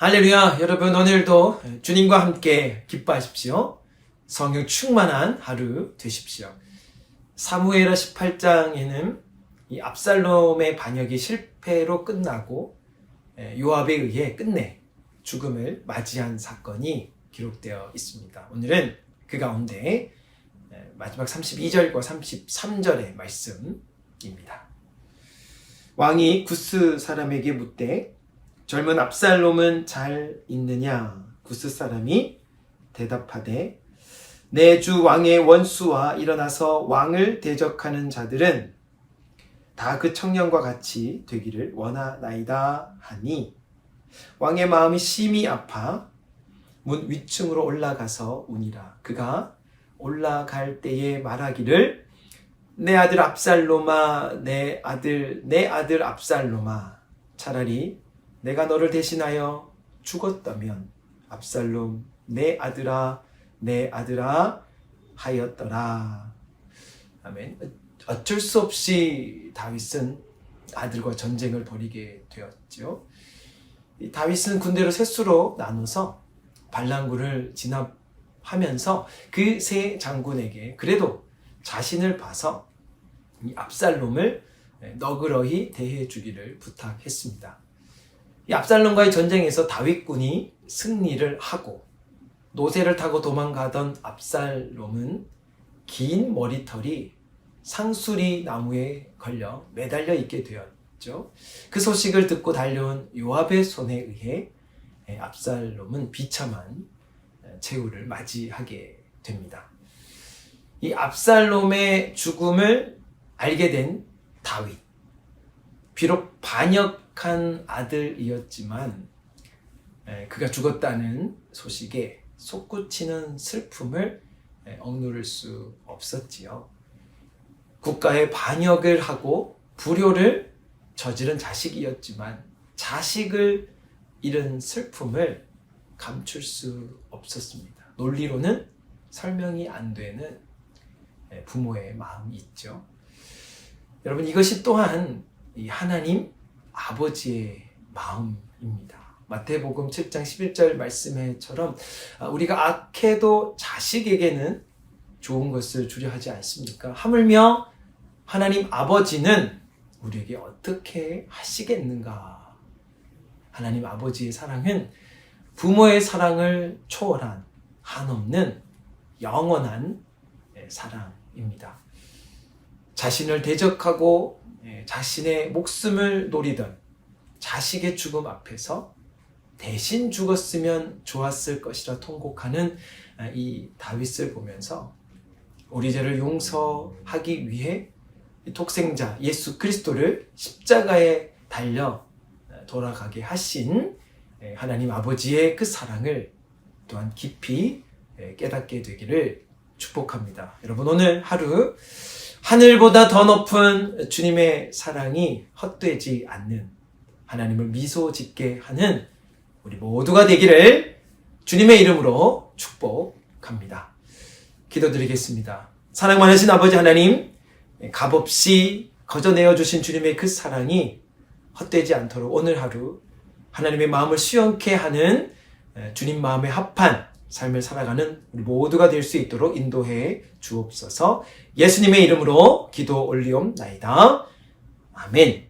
할렐루야, 여러분 오늘도 주님과 함께 기뻐하십시오. 성령 충만한 하루 되십시오. 사무엘하 18장에는 이 압살롬의 반역이 실패로 끝나고 예, 요압에 의해 끝내 죽음을 맞이한 사건이 기록되어 있습니다. 오늘은 그 가운데 예, 마지막 32절과 33절의 말씀입니다. 왕이 구스 사람에게 묻되 젊은 압살롬은 잘 있느냐? 구스 사람이 대답하되 내 주 왕의 원수와 일어나서 왕을 대적하는 자들은 다 그 청년과 같이 되기를 원하나이다 하니 왕의 마음이 심히 아파 문 위층으로 올라가서 우니라 그가 올라갈 때에 말하기를 내 아들 압살롬아 내 아들 내 아들 압살롬아 차라리 내가 너를 대신하여 죽었다면 압살롬 내 아들아 내 아들아 하였더라. 아멘. 어쩔 수 없이 다윗은 아들과 전쟁을 벌이게 되었죠. 이 다윗은 군대를 셋수로 나눠서 반란군을 진압하면서 그 세 장군에게 그래도 자신을 봐서 이 압살롬을 너그러이 대해 주기를 부탁했습니다. 이 압살롬과의 전쟁에서 다윗군이 승리를 하고 노새를 타고 도망가던 압살롬은 긴 머리털이 상수리 나무에 걸려 매달려 있게 되었죠. 그 소식을 듣고 달려온 요압의 손에 의해 압살롬은 비참한 최후를 맞이하게 됩니다. 이 압살롬의 죽음을 알게 된 다윗. 비록 반역한 아들이었지만 그가 죽었다는 소식에 솟구치는 슬픔을 억누를 수 없었지요. 국가에 반역을 하고 불효를 저지른 자식이었지만 자식을 잃은 슬픔을 감출 수 없었습니다. 논리로는 설명이 안 되는 부모의 마음이 있죠. 여러분 이것이 또한 이 하나님 아버지의 마음입니다. 마태복음 7장 11절 말씀에처럼 우리가 악해도 자식에게는 좋은 것을 주려 하지 않습니까? 하물며 하나님 아버지는 우리에게 어떻게 하시겠는가? 하나님 아버지의 사랑은 부모의 사랑을 초월한 한없는 영원한 사랑입니다. 자신을 대적하고 자신의 목숨을 노리던 자식의 죽음 앞에서 대신 죽었으면 좋았을 것이라 통곡하는 이 다윗을 보면서 우리 죄를 용서하기 위해 독생자 예수 그리스도를 십자가에 달려 돌아가게 하신 하나님 아버지의 그 사랑을 또한 깊이 깨닫게 되기를 축복합니다. 여러분 오늘 하루 하늘보다 더 높은 주님의 사랑이 헛되지 않는 하나님을 미소 짓게 하는 우리 모두가 되기를 주님의 이름으로 축복합니다. 기도드리겠습니다. 사랑 많으신 아버지 하나님, 값없이 거저내어 주신 주님의 그 사랑이 헛되지 않도록 오늘 하루 하나님의 마음을 수용케 하는 주님 마음에 합한 삶을 살아가는 우리 모두가 될 수 있도록 인도해 주옵소서 예수님의 이름으로 기도 올리옵나이다. 아멘.